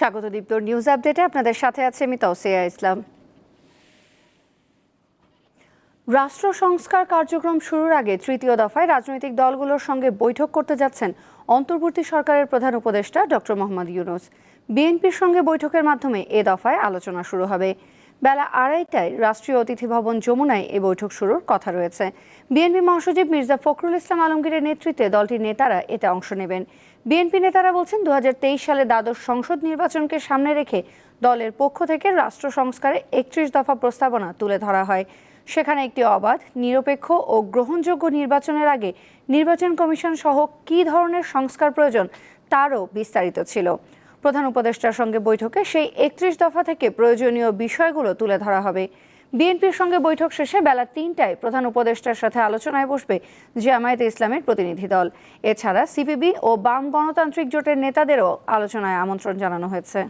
স্বাগত দীপ্ত নিউজ আপডেটে। আপনাদের সাথে আছে আমি তৌসিয়া ইসলাম। রাষ্ট্র সংস্কার কার্যক্রম শুরুর আগে তৃতীয় দফায় রাজনৈতিক দলগুলোর সঙ্গে বৈঠক করতে যাচ্ছেন অন্তর্বর্তী সরকারের প্রধান উপদেষ্টা ডক্টর মোহাম্মদ ইউনুস। বিএনপির সঙ্গে বৈঠকের মাধ্যমে এ দফায় আলোচনা শুরু হবে। বেলা আড়াইটায় রাষ্ট্রীয় অতিথি ভবন যমুনায় এ বৈঠক শুরুর কথা রয়েছে। বিএনপি মহাসচিব মির্জা ফখরুল ইসলাম আলমগীরের নেতৃত্বে দলটির নেতারা এতে অংশ নেবেন। বিএনপি নেতারা বলছেন দু হাজার তেইশ সালে দ্বাদশ সংসদ নির্বাচনকে সামনে রেখে দলের পক্ষ থেকে রাষ্ট্র সংস্কারে একত্রিশ দফা প্রস্তাবনা তুলে ধরা হয়। সেখানে একটি অবাধ, নিরপেক্ষ ও গ্রহণযোগ্য নির্বাচনের আগে নির্বাচন কমিশন সহ কী ধরনের সংস্কার প্রয়োজন তারও বিস্তারিত ছিল। প্রধান উপদেষ্টার সঙ্গে বৈঠকে সেই একত্রিশ দফা থেকে প্রয়োজনীয় বিষয়গুলো তুলে ধরা হবে। বিএনপির সঙ্গে বৈঠক শেষে বেলা তিনটায় প্রধান উপদেষ্টার সাথে আলোচনায় বসবে জামায়াতে ইসলামের প্রতিনিধি দল। এছাড়া সিপিবি ও বাম গণতান্ত্রিক জোটের নেতাদেরও আলোচনায় আমন্ত্রণ জানানো হয়েছে।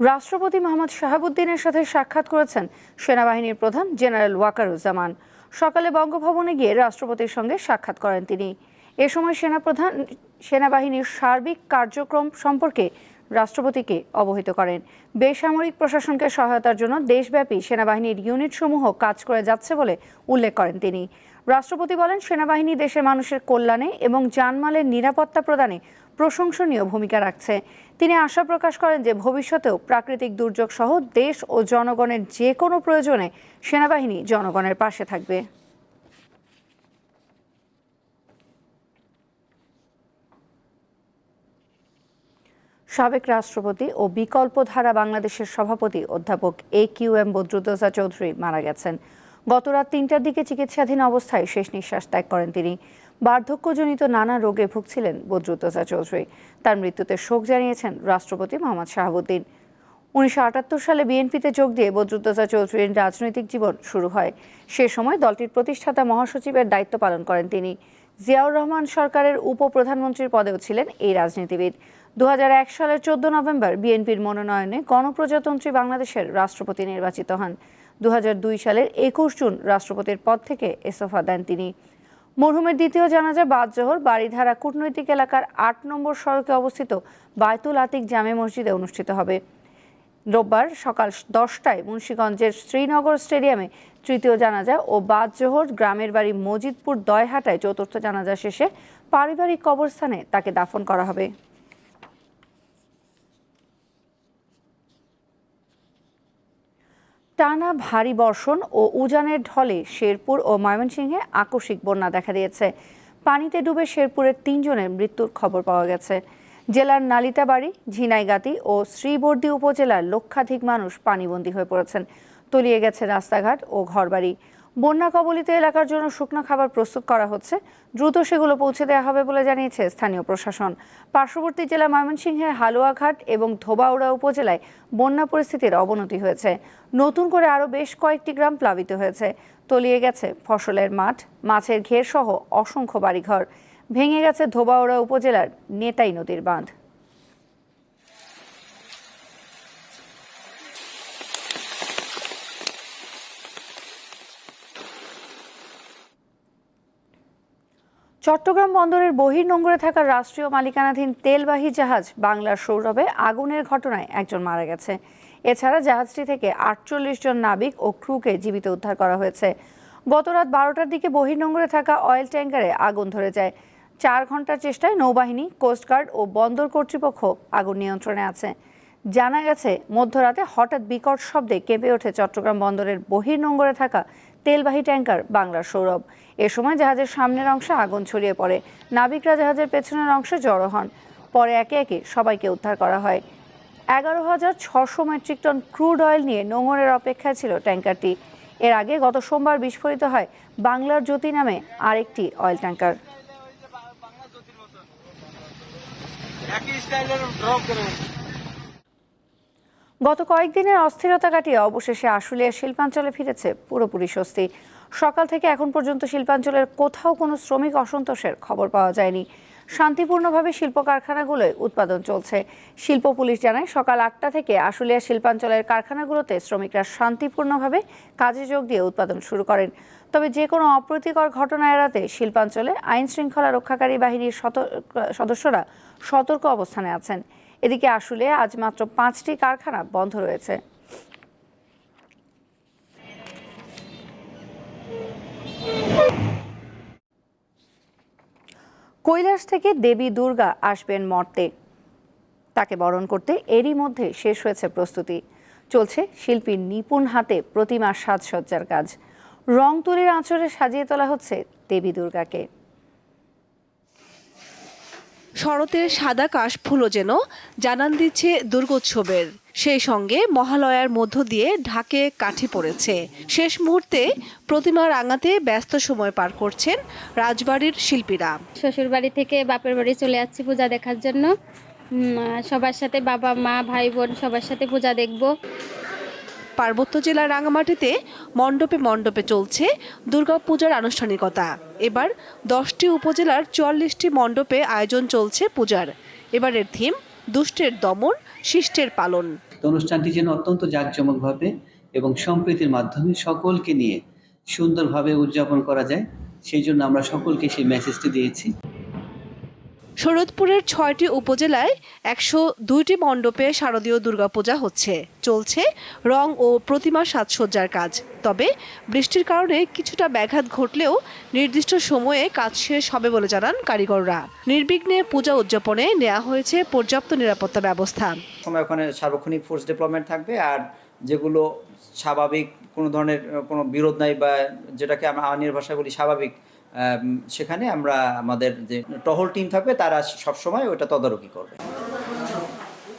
রাষ্ট্রপতি মোহাম্মদ শাহাবুদ্দিনের সাথে সাক্ষাৎ করেছেন সেনাবাহিনীর প্রধান জেনারেল ওয়াকারুজ্জামান। সকালে বঙ্গভবনে গিয়ে রাষ্ট্রপতির সঙ্গে সাক্ষাৎ করেন তিনি। এ সময় সেনাপ্রধান, সেনাবাহিনীর সার্বিক কার্যক্রম সম্পর্কে রাষ্ট্রপতিকে অবহিত করেন। বেসামরিক প্রশাসনকে সহায়তার জন্য দেশব্যাপী সেনাবাহিনীর ইউনিটসমূহ কাজ করে যাচ্ছে বলে উল্লেখ করেন তিনি। রাষ্ট্রপতি বলেন, সেনাবাহিনী দেশের মানুষের কল্যাণে এবং জানমালের নিরাপত্তা প্রদানে প্রশংসনীয় ভূমিকা রাখছে। তিনি আশা প্রকাশ করেন যে ভবিষ্যতেও প্রাকৃতিক দুর্যোগ সহ দেশ ও জনগণের যে কোনো প্রয়োজনে সেনাবাহিনী জনগণের পাশে থাকবে। সাবেক রাষ্ট্রপতি ও বিকল্পধারা বাংলাদেশের সভাপতি অধ্যাপক A Q M Badruddoza Chowdhury মারা গেছেন। গতরাত তিনটার দিকে চিকিৎসাধীন অবস্থায় শেষ নিঃশ্বাস ত্যাগ করেন তিনি। বার্ধক্যজনিত নানা রোগে ভুগছিলেন বদরুদ্দোজা চৌধুরী। তার মৃত্যুতে শোক জানিয়েছেন রাষ্ট্রপতি মোহাম্মদ শাহাবুদ্দিন। উনিশশো আটাত্তর সালে বিএনপিতে যোগ দিয়ে বদরুদ্দোজা চৌধুরীর রাজনৈতিক জীবন শুরু হয়। সে সময় দলটির প্রতিষ্ঠাতা মহাসচিবের দায়িত্ব পালন করেন তিনি। জিয়াউর রহমান সরকারের উপপ্রধানমন্ত্রীর পদেও ছিলেন এই রাজনীতিবিদ। দু হাজার এক সালের চোদ্দ নভেম্বর বিএনপির মনোনয়নে গণপ্রজাতন্ত্রী বাংলাদেশের রাষ্ট্রপতি নির্বাচিত হন। দু হাজার দুই সালের একুশ জুন রাষ্ট্রপতির পদ থেকে ইস্তফা দেন তিনি। মরহুমের দ্বিতীয় জানাজা বাদজোহর বাড়িধারা কূটনৈতিক এলাকার আট নম্বর সড়কে অবস্থিত বায়তুল আতিক জামে মসজিদে অনুষ্ঠিত হবে। রোববার সকাল দশটায় মুন্সীগঞ্জের শ্রীনগর স্টেডিয়ামে তৃতীয় জানাজা ও বাদজোহর গ্রামের বাড়ি মজিদপুর দয়হাটায় চতুর্থ জানাজা শেষে পারিবারিক কবরস্থানে তাকে দাফন করা হবে। টানা ভারী বর্ষণ ও উজানের ঢলে শেরপুর ও ময়মনসিংহে আকস্মিক বন্যা দেখা দিয়েছে। পানিতে ডুবে শেরপুরের তিনজনের মৃত্যুর খবর পাওয়া গেছে। জেলার নালিতাবাড়ি, ঝিনাইগাতি ও শ্রীবর্দী উপজেলার লক্ষাধিক মানুষ পানিবন্দী হয়ে পড়েছেন। তলিয়ে গেছে রাস্তাঘাট ও ঘরবাড়ি। বন্যা কবলিত এলাকার জন্য শুকনো খাবার প্রস্তুত করা হচ্ছে। দ্রুত সেগুলো পৌঁছে দেওয়া হবে বলে জানিয়েছে স্থানীয় প্রশাসন। পার্শ্ববর্তী জেলা ময়মনসিংহের হালুয়াঘাট এবং ধোবাউড়া উপজেলায় বন্যা পরিস্থিতির অবনতি হয়েছে। নতুন করে আরও বেশ কয়েকটি গ্রাম প্লাবিত হয়েছে। তলিয়ে গেছে ফসলের মাঠ, মাছের ঘের সহ অসংখ্য বাড়িঘর। ভেঙে গেছে ধোবাউড়া উপজেলার নেতাই নদীর বাঁধ। চট্টগ্রাম বন্দরের বহির্নোঙরে থাকা রাষ্ট্রীয় মালিকানাধীন তেলবাহী জাহাজ বাংলার সৌরভে আগুনের ঘটনায় একজন মারা গেছে। এছাড়া জাহাজটি থেকে আটচল্লিশ জন নাবিক ও ক্রুকে জীবিত উদ্ধার করা হয়েছে। গত রাত বারোটার দিকে বহির্নোঙরে থাকা অয়েল ট্যাঙ্কারে আগুন ধরে যায়। চার ঘণ্টার চেষ্টায় নৌবাহিনী কোস্টগার্ড ও বন্দর কর্তৃপক্ষ আগুন নিয়ন্ত্রণে আছে। জানা গেছে, মধ্যরাতে হঠাৎ বিকট শব্দে কেঁপে ওঠে চট্টগ্রাম বন্দরের বহির্নোঙরে থাকা তেলবাহী ট্যাঙ্কার বাংলার সৌরভ। এ সময় জাহাজের সামনের অংশে আগুন ছড়িয়ে পড়ে। নাবিকরা জাহাজের পেছনের অংশে জড়ো হন। পরে একে একে সবাইকে উদ্ধার করা হয়। এগারো হাজার ছশো মেট্রিক টন ক্রুড অয়েল নিয়ে নোঙরের অপেক্ষায় ছিল ট্যাঙ্কারটি। এর আগে গত সোমবার বিস্ফোরিত হয় বাংলার জ্যোতি নামে আরেকটি অয়েল ট্যাঙ্কার। একই স্টাইলের ড্রপ করে গত কয়েকদিনের অস্থিরতা কাটিয়ে অবশেষে আশুলিয়া শিল্পাঞ্চলে ফিরেছে পুরোপুরি স্বস্তি। সকাল থেকে এখন পর্যন্ত শিল্পাঞ্চলের কোথাও কোনো শ্রমিক অসন্তোষের খবর পাওয়া যায়নি। শান্তিপূর্ণভাবে শিল্প কারখানাগুলোয় উৎপাদন চলছে। শিল্প পুলিশ জানায়, সকাল আটটা থেকে আশুলিয়া শিল্পাঞ্চলের কারখানাগুলোতে শ্রমিকরা শান্তিপূর্ণভাবে কাজে যোগ দিয়ে উৎপাদন শুরু করেন। তবে যে কোনো অপ্রীতিকর ঘটনা এড়াতে শিল্পাঞ্চলে আইন শৃঙ্খলা রক্ষাকারী বাহিনীর সদস্যরা সতর্ক অবস্থানে আছেন। এদিকে আসলে আজ মাত্র পাঁচটি কারখানা বন্ধ রয়েছে। কৈলাস থেকে দেবী দুর্গা আসবেন মর্তে। তাকে বরণ করতে এরই মধ্যে শেষ হয়েছে প্রস্তুতি। চলছে শিল্পীর নিপুণ হাতে প্রতিমার সাজসজ্জার কাজ। রং তুলির আঁচড়ে সাজিয়ে তোলা হচ্ছে দেবী দুর্গাকে। শরতের সাদা কাশ কাশফুলও যেন জানান দিচ্ছে দুর্গোৎসবের। সেই সঙ্গে মহালয়ার মধ্য দিয়ে ঢাকে কাঠি পড়েছে। শেষ মুহূর্তে প্রতিমা রাঙাতে ব্যস্ত সময় পার করছেন রাজবাড়ির শিল্পীরা। শ্বশুর বাড়ি থেকে বাপের বাড়ি চলে যাচ্ছি পূজা দেখার জন্য। সবার সাথে বাবা, মা, ভাই, বোন সবার সাথে পূজা দেখব। পার্বত্য জেলার রাঙামাটিতে মণ্ডপে মণ্ডপে চলছে দুর্গাপূজার আনুষ্ঠানিকতা। এবার দশটি উপজেলার চুয়াল্লিশটি মণ্ডপে আয়োজন চলছে পূজার। এবারের থিম, দুষ্টের দমন, শিষ্টের পালন। অনুষ্ঠানটি যেন অত্যন্ত জাঁকজমকভাবে এবং সম্প্রীতির মাধ্যমে সকলকে নিয়ে সুন্দরভাবে উদযাপন করা যায়, সেই জন্য আমরা সকলকে সেই মেসেজটি দিয়েছি। শরৎপুরের ছয়টি উপজেলায় একশো দুইটি মণ্ডপে শারদীয় দুর্গাপূজা হচ্ছে। চলছে রং ও প্রতিমা সাজসজ্জার কাজ। তবে বৃষ্টির কারণে কিছুটা ব্যাঘাত ঘটলেও নির্দিষ্ট সময়ে কাজ শেষ হবে বলে জানান কারিগররা। নির্বিঘ্নে পূজা উদযাপনে নেওয়া হয়েছে পর্যাপ্ত নিরাপত্তা ব্যবস্থা। সময় ওখানে সার্বক্ষণিক ফোর্স ডেভেলপমেন্ট থাকবে আর যেগুলো স্বাভাবিক কোনো ধরনের কোনো বিরোধ নাই বা যেটাকে আমরা আইনের ভাষায় বলি স্বাভাবিক সেখানে আমরা আমাদের যে টহল টিম থাকবে তারা সবসময় ওটা তদারকি করবে।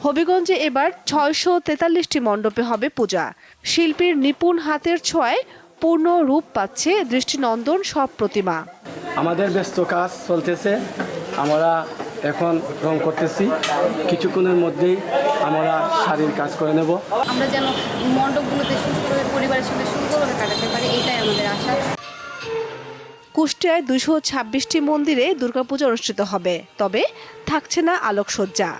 হবিগঞ্জে এবার ছয়শো তেতাল্লিশটি মণ্ডপে হবে পূজা। শিল্পীর নিপুণ হাতের ছোঁয়ায় পূর্ণ রূপ পাচ্ছে দৃষ্টিনন্দন সব প্রতিমা। আমাদের ব্যস্ত কাজ চলতেছে। আমরা এখন রং করতেছি। কিছুক্ষণের মধ্যেই আমরা শাড়ির কাজ করে নেব। আমরা যেন মণ্ডপগুলোতে সুস্থভাবে পরিবারের সাথে সুন্দরভাবে কাটাতে পারি এইটাই আমাদের আশা। কুষ্টিয়ায় দুশো ছাব্বিশটি মন্দিরে দুর্গাপূজা অনুষ্ঠিত হবে। তবে থাকছে না আলোকসজ্জা।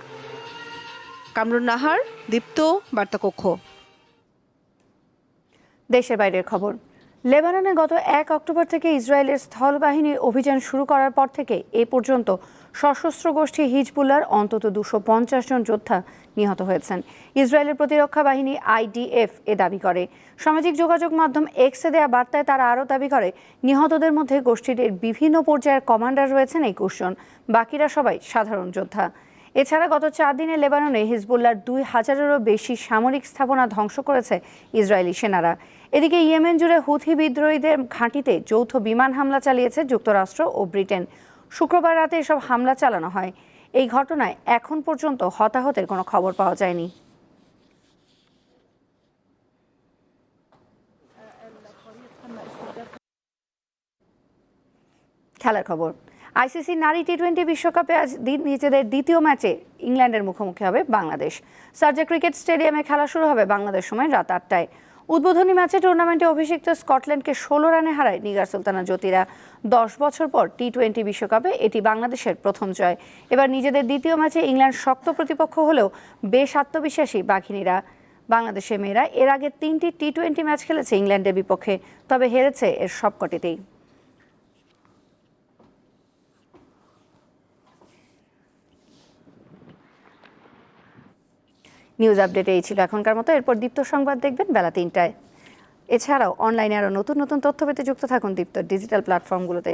কামরুন নাহার, দীপ্ত, বার্তাকক্ষ। দেশের বাইরের খবর। লেবাননে গত এক অক্টোবর থেকে ইসরায়েলের স্থলবাহিনী অভিযান শুরু করার পর থেকে এ পর্যন্ত সশস্ত্র গোষ্ঠী হিজবুল্লার অন্তত দুশো পঞ্চাশ জন যোদ্ধা নিহত হয়েছেন। ইসরায়েলের প্রতিরক্ষা বাহিনী আইডিএফ এ দাবি করে। সামাজিক যোগাযোগ মাধ্যম এক্সে দেয়া বার্তায় তারা আরও দাবি করে, নিহতদের মধ্যে গোষ্ঠীটির বিভিন্ন পর্যায়ের কমান্ডার রয়েছেন একুশ জন বাকিরা সবাই সাধারণ যোদ্ধা। এছাড়া গত চার দিনে লেবাননে হিজবুল্লার দুই হাজারেরও বেশি সামরিক স্থাপনা ধ্বংস করেছে ইসরায়েলি সেনারা। এদিকে ইয়েমেন জুড়ে হুথি বিদ্রোহীদের ঘাঁটিতে যৌথ বিমান হামলা চালিয়েছে যুক্তরাষ্ট্র ও ব্রিটেন। শুক্রবার রাতে এসব হামলা চালানো হয়। এই ঘটনায় এখন পর্যন্ত হতাহতের কোনো খবর পাওয়া যায়নি। খেলার খবর। আইসিসি নারী টি টোয়েন্টি বিশ্বকাপে আজ নিজেদের দ্বিতীয় ম্যাচে ইংল্যান্ডের মুখোমুখি হবে বাংলাদেশ। সার্জা ক্রিকেট স্টেডিয়ামে খেলা শুরু হবে বাংলাদেশ সময় রাত আটটায়। উদ্বোধনী ম্যাচে টুর্নামেন্টে অভিষিক্ত স্কটল্যান্ডকে ষোলো রানে হারায় নিগার সুলতানা জ্যোতিরা। দশ বছর পর টি টোয়েন্টি বিশ্বকাপে এটি বাংলাদেশের প্রথম জয়। এবার নিজেদের দ্বিতীয় ম্যাচে ইংল্যান্ড শক্ত প্রতিপক্ষ হলেও বেশ আত্মবিশ্বাসী বাঘিনীরা। বাংলাদেশের মেয়েরা এর আগে তিনটি টি টোয়েন্টি ম্যাচ খেলেছে ইংল্যান্ডের বিপক্ষে, তবে হেরেছে এর সবকটিতেই। নিউজ আপডেট এই ছিল এখনকার মতো। এরপর দীপ্ত সংবাদ দেখবেন বেলা তিনটায়। এছাড়াও অনলাইনে আরও নতুন নতুন তথ্য পেতে যুক্ত থাকুন দীপ্ত ডিজিটাল প্ল্যাটফর্মগুলোতে